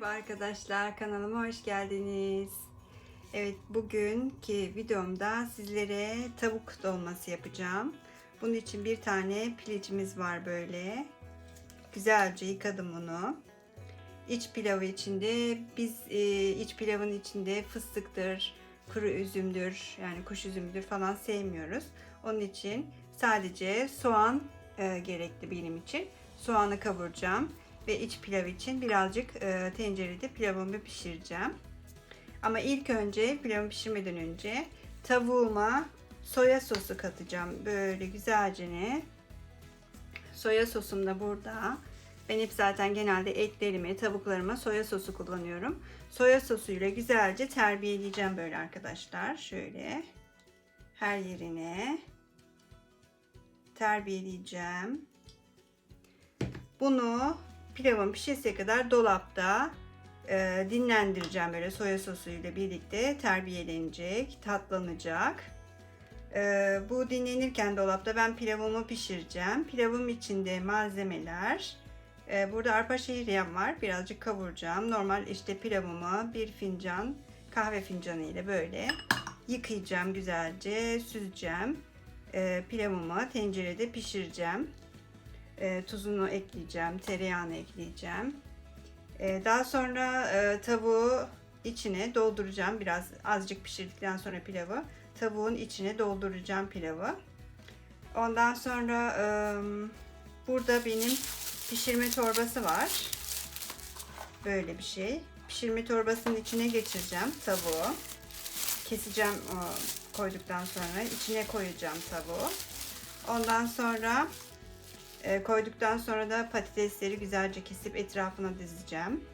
Merhaba arkadaşlar, kanalıma hoş geldiniz. Evet, bugünkü videomda sizlere tavuk dolması yapacağım. Bunun için bir tane pilincimiz var böyle. Güzelce yıkadım onu. İç pilavı içinde, biz e, iç pilavın içinde fıstıktır, kuru üzümdür, yani kuş üzümüdür falan sevmiyoruz. Onun için sadece soğan e, gerekli benim için. Soğanı kavuracağım ve iç pilav için birazcık e, tencerede pilavımı pişireceğim. Ama ilk önce pilavımı pişirmeden önce tavuğuma soya sosu katacağım. Böyle güzelce ne? Soya sosum da burada. Ben hep zaten genelde etlerime, tavuklarıma soya sosu kullanıyorum. Soya sosuyla güzelce terbiyeleyeceğim böyle arkadaşlar. Şöyle her yerine terbiyeleyeceğim. Bunu pilavın pişeseye kadar dolapta e, dinlendireceğim böyle soya sosuyla birlikte terbiyelenecek, tatlanacak. E, bu dinlenirken dolapta ben pilavımı pişireceğim. Pilavım içinde malzemeler. E, burada arpa şehriyem var. Birazcık kavuracağım. Normal işte pilavımı bir fincan kahve fincanı ile böyle yıkayacağım güzelce, süzeceğim. E, pilavımı tencerede pişireceğim e, tuzunu ekleyeceğim, tereyağını ekleyeceğim. E, daha sonra e, tavuğu içine dolduracağım. Biraz azıcık pişirdikten sonra pilavı tavuğun içine dolduracağım pilavı. Ondan sonra e, burada benim pişirme torbası var. Böyle bir şey. Pişirme torbasının içine geçireceğim tavuğu. Keseceğim o, koyduktan sonra içine koyacağım tavuğu. Ondan sonra e, koyduktan sonra da patatesleri güzelce kesip etrafına dizeceğim.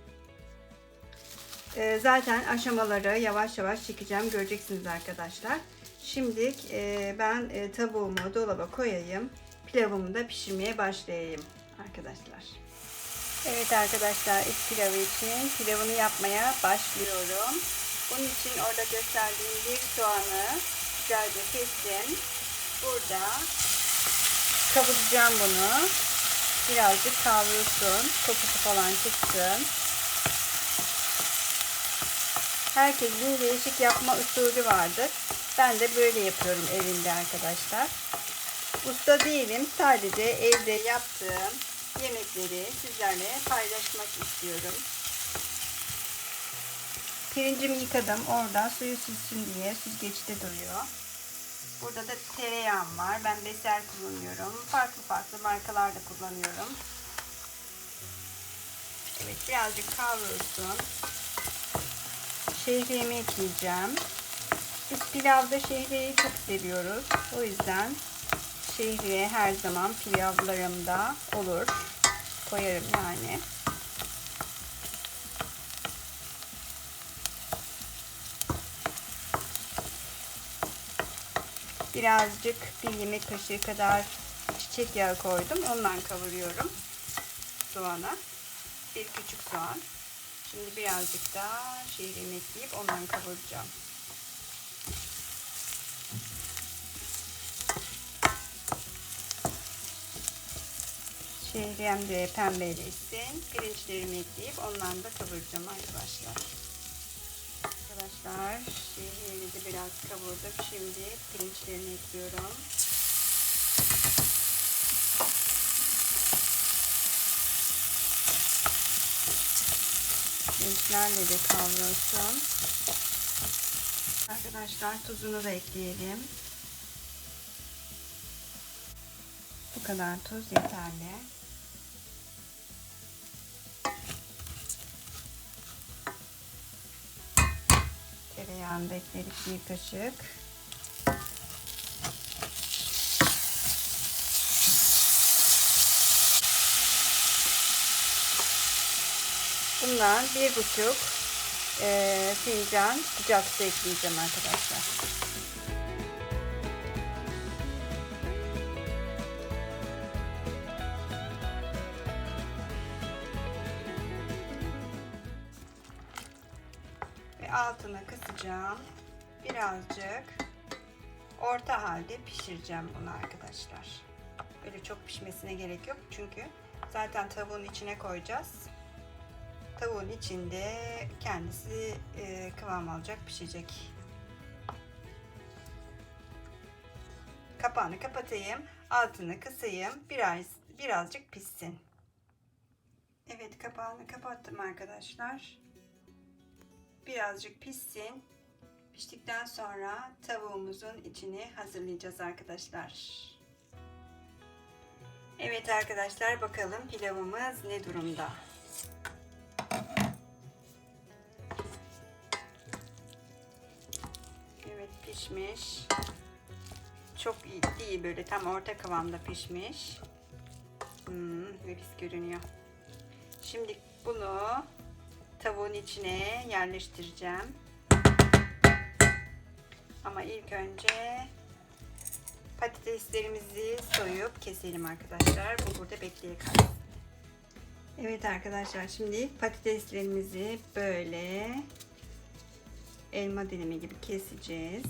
E, zaten aşamaları yavaş yavaş çekeceğim. Göreceksiniz arkadaşlar. Şimdi e, ben e, tavuğumu dolaba koyayım. Pilavımı da pişirmeye başlayayım arkadaşlar. Evet arkadaşlar iç pilavı için pilavını yapmaya başlıyorum. Bunun için orada gösterdiğim bir soğanı güzelce kestim. Burada kavuracağım bunu. Birazcık kavrulsun. Kokusu falan çıksın. Herkesin değişik yapma usulü vardır. Ben de böyle yapıyorum evimde arkadaşlar. Usta değilim. Sadece evde yaptığım yemekleri sizlerle paylaşmak istiyorum. Pirincimi yıkadım. Orada suyu süzsün diye süzgeçte duruyor. Burada da tereyağım var. Ben Beser kullanıyorum. Farklı farklı markalar da kullanıyorum. Evet birazcık kavrulsun. Şehriyemi ekleyeceğim. Biz pilavda şehriyeyi çok seviyoruz. O yüzden şehriye her zaman pilavlarımda olur. Koyarım yani. Birazcık bir yemek kaşığı kadar çiçek yağı koydum. Ondan kavuruyorum soğanı. Bir küçük soğan. Şimdi birazcık da şehriyemi ekleyip ondan kavuracağım. Şehriyem de pembeleşsin. Pirinçlerimi ekleyip ondan da kavuracağım arkadaşlar. Arkadaşlar şehriyemi de biraz kavurdum. Şimdi pirinçlerini ekliyorum. Pirinçlerle de kavrulsun. Arkadaşlar tuzunu da ekleyelim. Bu kadar tuz yeterli. Tereyağını da ekledik bir kaşık. Bundan bir buçuk fincan sıcak su ekleyeceğim arkadaşlar. Altını kısacağım. Birazcık orta halde pişireceğim bunu arkadaşlar. Böyle çok pişmesine gerek yok çünkü zaten tavuğun içine koyacağız. tavuğun içinde kendisi e, kıvam alacak, pişecek. Kapağını kapatayım, altını kısayım, biraz birazcık pişsin. Evet, kapağını kapattım arkadaşlar. Birazcık pişsin. Piştikten sonra tavuğumuzun içini hazırlayacağız arkadaşlar. Evet arkadaşlar bakalım pilavımız ne durumda. Evet pişmiş. Çok iyi değil böyle tam orta kıvamda pişmiş. Hmm, nefis görünüyor. Şimdi bunu tavuğun içine yerleştireceğim. Ama ilk önce patateslerimizi soyup keselim arkadaşlar. Bu burada bekleye. Evet arkadaşlar şimdi patateslerimizi böyle elma dilimi gibi keseceğiz.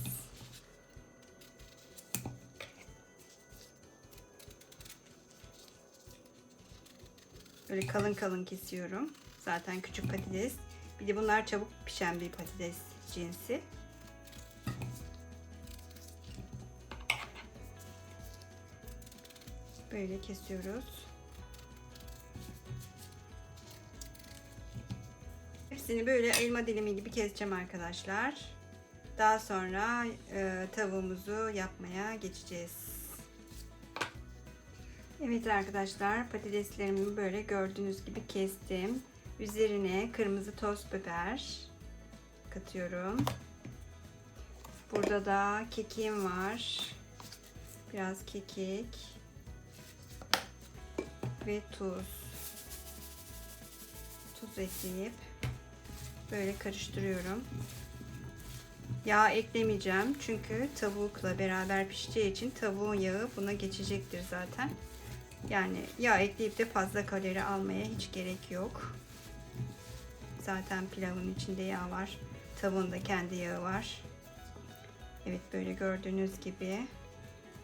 Böyle kalın kalın kesiyorum. Zaten küçük patates. Bir de bunlar çabuk pişen bir patates cinsi. Böyle kesiyoruz. Hepsini böyle elma dilimi gibi keseceğim arkadaşlar. Daha sonra e, tavuğumuzu yapmaya geçeceğiz. Evet arkadaşlar patateslerimi böyle gördüğünüz gibi kestim. Üzerine kırmızı toz biber katıyorum. Burada da kekiğim var. Biraz kekik ve tuz. Tuz ekleyip böyle karıştırıyorum. Yağ eklemeyeceğim çünkü tavukla beraber pişeceği için tavuğun yağı buna geçecektir zaten. Yani yağ ekleyip de fazla kalori almaya hiç gerek yok. Zaten pilavın içinde yağ var. Tavuğun da kendi yağı var. Evet böyle gördüğünüz gibi.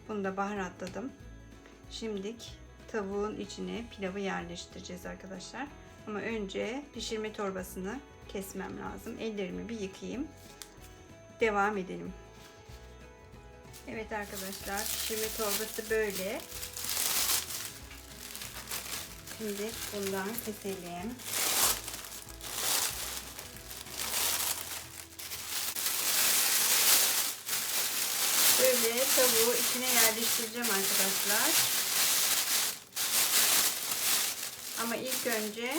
Bunu da baharatladım. Şimdilik tavuğun içine pilavı yerleştireceğiz arkadaşlar. Ama önce pişirme torbasını kesmem lazım. Ellerimi bir yıkayayım. Devam edelim. Evet arkadaşlar pişirme torbası böyle. Şimdi bundan keselim. Böyle tavuğu içine yerleştireceğim arkadaşlar. Ama ilk önce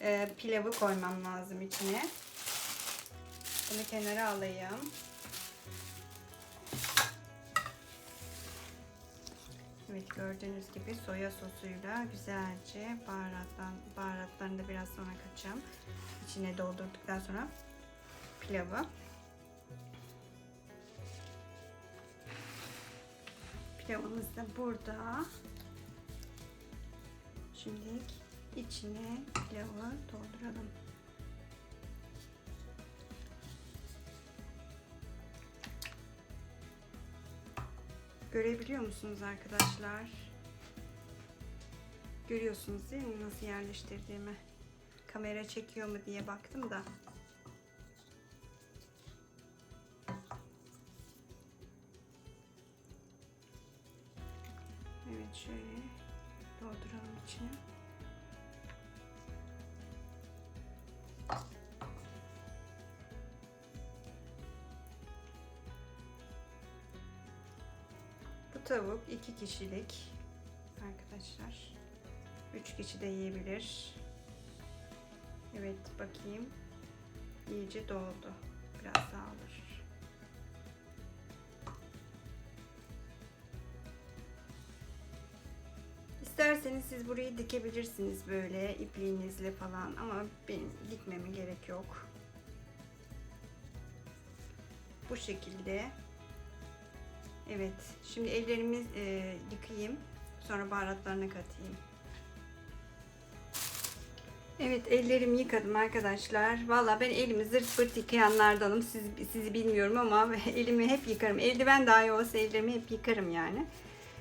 e, pilavı koymam lazım içine. Bunu kenara alayım. Evet gördüğünüz gibi soya sosuyla güzelce baharatlan, baharatlarını da biraz sonra katacağım. İçine doldurduktan sonra pilavı. Pilavımız da burada. Şimdi içine pilavı dolduralım. Görebiliyor musunuz arkadaşlar? Görüyorsunuz değil mi nasıl yerleştirdiğimi? Kamera çekiyor mu diye baktım da. Evet şöyle dolduralım içine. Bu tavuk iki kişilik arkadaşlar. Üç kişi de yiyebilir. Evet bakayım. İyice doldu. Biraz daha alır. İsterseniz siz burayı dikebilirsiniz böyle ipliğinizle falan ama benim dikmeme gerek yok. Bu şekilde. Evet. Şimdi ellerimi e, yıkayayım. Sonra baharatlarını katayım. Evet ellerimi yıkadım arkadaşlar. Valla ben elimi zırt pırt yıkayanlardanım. Siz, sizi bilmiyorum ama elimi hep yıkarım. Eldiven dahi olsa ellerimi hep yıkarım yani.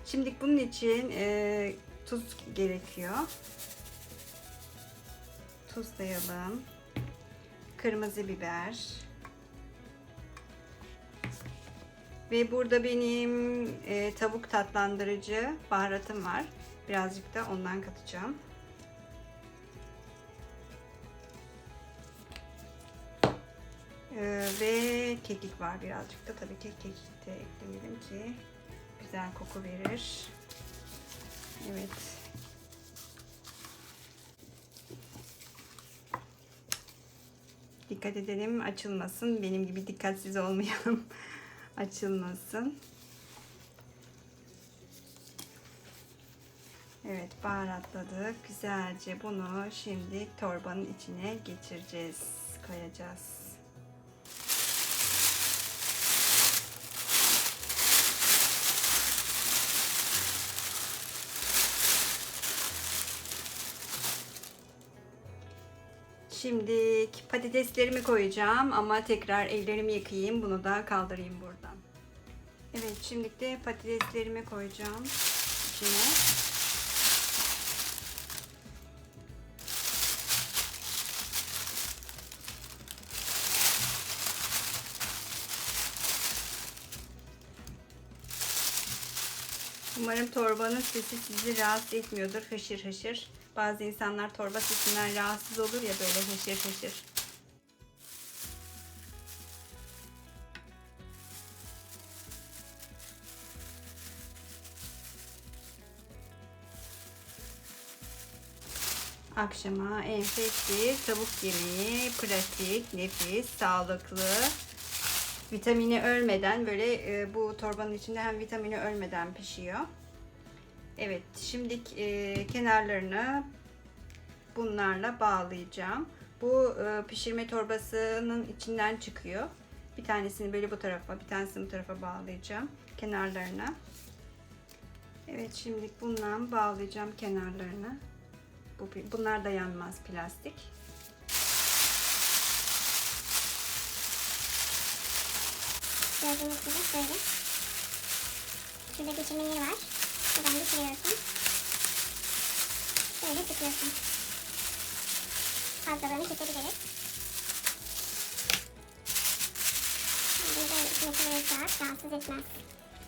Şimdi bunun için e, tuz gerekiyor. tuzlayalım. Kırmızı biber. Ve burada benim e, tavuk tatlandırıcı baharatım var. Birazcık da ondan katacağım. Ee, ve kekik var birazcık da. Tabii ki kekik de ekleyelim ki güzel koku verir. Evet. Dikkat edelim açılmasın. Benim gibi dikkatsiz olmayalım. açılmasın. Evet baharatladık. Güzelce bunu şimdi torbanın içine geçireceğiz. Koyacağız. Şimdi patateslerimi koyacağım ama tekrar ellerimi yıkayayım. Bunu da kaldırayım buradan. Evet şimdi de patateslerimi koyacağım içine. Umarım torbanın sesi sizi rahatsız etmiyordur. Hışır hışır. Bazı insanlar torba sesinden rahatsız olur ya böyle hışır hışır. Akşama enfes bir tavuk yemeği, pratik, nefis, sağlıklı, vitamini ölmeden böyle e, bu torbanın içinde hem vitamini ölmeden pişiyor. Evet, şimdi e, kenarlarını bunlarla bağlayacağım. Bu e, pişirme torbasının içinden çıkıyor. Bir tanesini böyle bu tarafa, bir tanesini bu tarafa bağlayacağım kenarlarına. Evet, şimdi bundan bağlayacağım kenarlarını. Bu, bunlar da yanmaz plastik. Gördüğünüz gibi böyle. Şurada geçirme var. Buradan geçiriyorsun. Böyle tıklıyorsun. Fazlalığını kesebiliriz. Şimdi böyle içine koyarsak rahatsız etmez.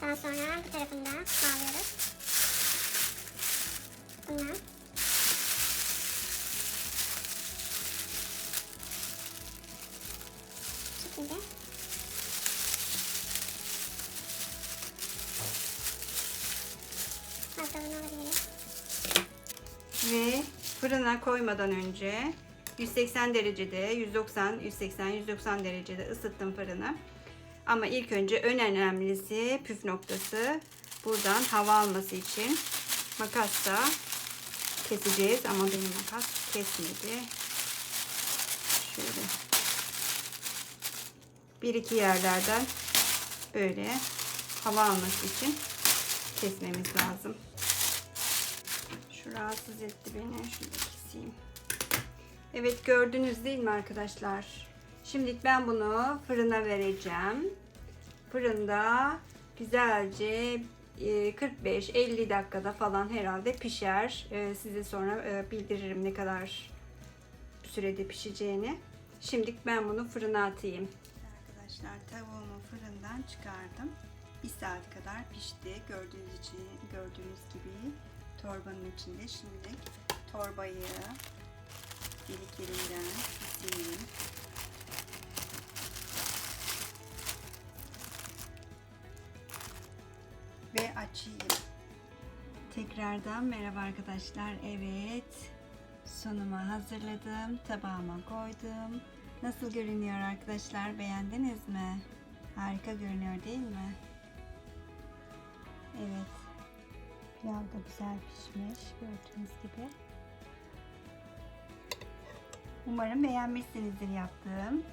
Daha sonra bu tarafını da bağlıyoruz. Bundan. Fırına koymadan önce 180 derecede 190 180 190 derecede ısıttım fırını. Ama ilk önce en önemlisi püf noktası buradan hava alması için makasla keseceğiz ama benim makas kesmedi. Şöyle bir iki yerlerden böyle hava alması için kesmemiz lazım. Rahatsız etti beni. Şunu keseyim. Evet gördünüz değil mi arkadaşlar? Şimdi ben bunu fırına vereceğim. Fırında güzelce e, 45-50 dakikada falan herhalde pişer. E, Size sonra e, bildiririm ne kadar sürede pişeceğini. Şimdi ben bunu fırına atayım. Arkadaşlar tavuğumu fırından çıkardım. Bir saat kadar pişti. Gördüğünüz için gördüğünüz gibi torbanın içinde. Şimdi torbayı delik yerinden sileyim. Ve açayım. Tekrardan merhaba arkadaşlar. Evet. Sunuma hazırladım. Tabağıma koydum. Nasıl görünüyor arkadaşlar? Beğendiniz mi? Harika görünüyor değil mi? Evet. Pilav da güzel pişmiş gördüğünüz gibi. Umarım beğenmişsinizdir yaptığım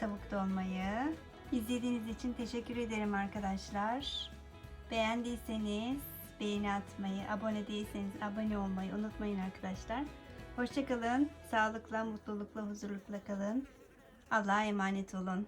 tavuk dolmayı. İzlediğiniz için teşekkür ederim arkadaşlar. Beğendiyseniz beğeni atmayı, abone değilseniz abone olmayı unutmayın arkadaşlar. Hoşçakalın, sağlıkla, mutlulukla, huzurlukla kalın. Allah'a emanet olun.